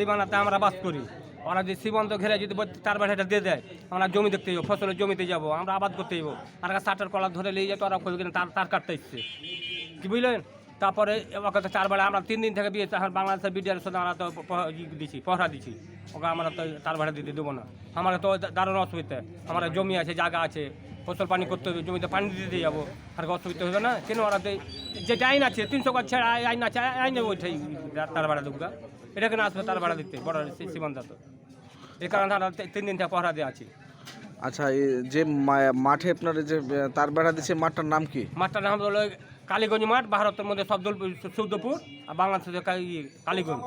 সীমানাতে আমরা বাস করি। ওরা যদি সীমান্ত ঘেরে যদি তার বাড়িটা দিয়ে দেয়, আমরা জমি দেখতে যাব, ফসলের জমিতে যাব, আমরা আবাদ করতে যাব। আর সাটার কলা ধরে নিয়ে যেত ওরা কই তার তার কাটতে ইচ্ছে কি বুঝলেন? তারপরে ওকে তো চার বেলা আমরা তিন দিন থেকে বিয়ে বাংলাদেশের বিডিআর সাথে আমরা তো দিছি, পহরা দিছি। ওকে আমরা তো তার ভাড়া দিতে দেবো না। আমার তো দারুণ অসুবিধা। আমার জমি আছে, জায়গা আছে, ফসল পানি করতে হবে, জমিতে পানি দিতে যাব। আর অসুবিধা হবে না। কেন ওরা যেটা আইন আছে, তিনশো গাছ আইন আছে, আই- আইনে ওইটাই তার ভাড়া দেবো এটা কেন আসবে তার ভাড়া দিতে বড় সীমান্ত তো। এই কারণে আমরা তিন দিন থেকে পহরা দিয়ে আছি। আচ্ছা এই যে মা- মাঠে আপনার যে আহ, তার বেড়া দিচ্ছে মাঠটার নাম কি? মাঠটার নাম হলো কালীগঞ্জ মাঠ ভারতের মধ্যে সবদলপুর সৌদপুর আর বাংলাদেশের কালীগঞ্জ।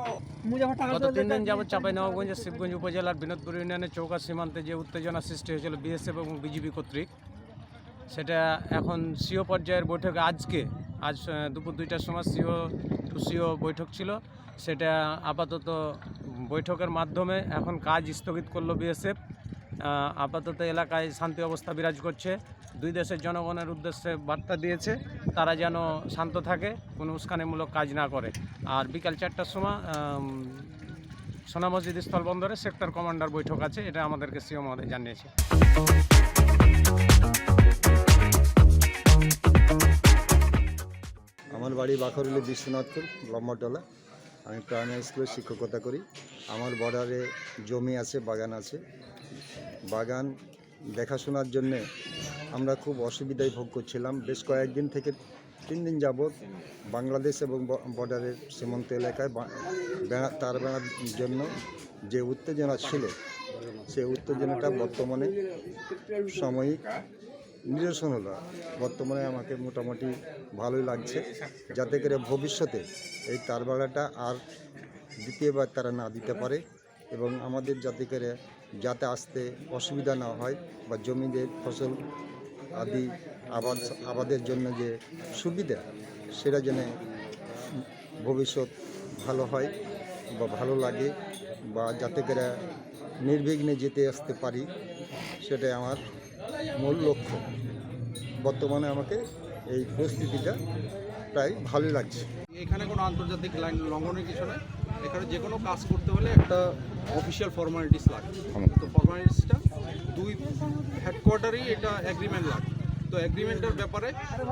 গত তিন দিন যাবৎ চাঁপাইনবাবগঞ্জের শিবগঞ্জ উপজেলার বিনোদপুর ইউনিয়নের চৌকা সীমান্তে যে উত্তেজনা সৃষ্টি হয়েছিল বিএসএফ এবং বিজিবি কর্তৃক সেটা এখন সিও পর্যায়ের বৈঠকে আজকে আজ আহ, দুপুর দুইটার সময় সিও টু সিও বৈঠক ছিল। সেটা আপাতত বৈঠকের মাধ্যমে এখন কাজ স্থগিত করল বিএসএফ। আপাতত এলাকায় শান্তি অবস্থা বিরাজ করছে। দুই দেশের জনগণের উদ্দেশ্যে বার্তা দিয়েছে, তারা যেন শান্ত থাকে, কোনো উস্কানিমূলক কাজ না করে। আর বিকাল চারটার সময় সোনা মসজিদ স্থলবন্দরে সেক্টর কমান্ডার বৈঠক আছে, এটা আমাদেরকে সিও মহোদয় জানিয়েছে। আমার বাড়ি বাখরুলি বিশ্বনাথপুর লম্বাটলা আমি প্রাইমারি স্কুলে শিক্ষকতা করি। আমার বর্ডারে জমি আছে, বাগান আছে। বাগান দেখাশোনার জন্যে আমরা খুব অসুবিধায় ভোগ করছিলাম। বেশ কয়েকদিন থেকে তিন দিন যাবৎ বাংলাদেশ এবং বর্ডারের সীমান্ত এলাকায় বেড়া, তার বেড়ার জন্য যে উত্তেজনা ছিল সেই উত্তেজনাটা বর্তমানে সাময়িক নিরসন হলো বর্তমানে আমাকে মোটামুটি ভালোই লাগছে। যাতে করে ভবিষ্যতে এই তারবাড়াটা আর দ্বিতীয়বার তারা না দিতে পারে এবং আমাদের যাতে করে যাতে আসতে অসুবিধা না হয় বা জমিদের ফসল আদি আবাদ, আবাদের জন্য যে সুবিধা, সেটা যেন ভবিষ্যৎ ভালো হয় বা ভালো লাগে বা যাতে করে নির্বিঘ্নে যেতে আসতে পারি, সেটাই আমার মূল লক্ষ্য। বর্তমানে আমাকে এই পরিস্থিতিটা প্রায় ভালোই লাগছে। এখানে কোনো আন্তর্জাতিক লাইন লঙ্ঘনের কিছু নয় এখানে যে কোনো কাজ করতে হলে একটা অফিসিয়াল ফর্মালিটিস লাগে। তো ফর্মালিটিসটা দুই হেডকোয়ার্টারেই এটা অ্যাগ্রিমেন্ট লাগে। তো অ্যাগ্রিমেন্টের ব্যাপারে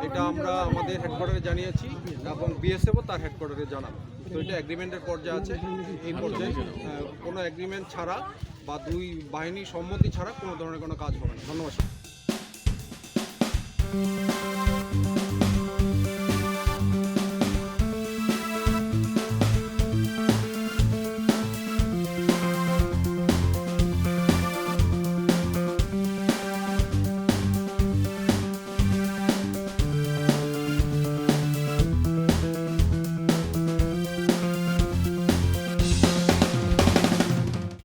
এটা আমরা আমাদের হেডকোয়ার্টারে জানিয়েছি এবং বিএসএফও তার হেডকোয়ার্টারে জানাব। তো এটা এগ্রিমেন্টের পর্যায়ে আছে। এই পর্যায়ে কোনো অ্যাগ্রিমেন্ট ছাড়া বা দুই বাহিনী সম্মতি ছাড়া কোনো ধরনের কোনো কাজ হবে না। ধন্যবাদ। Thank you.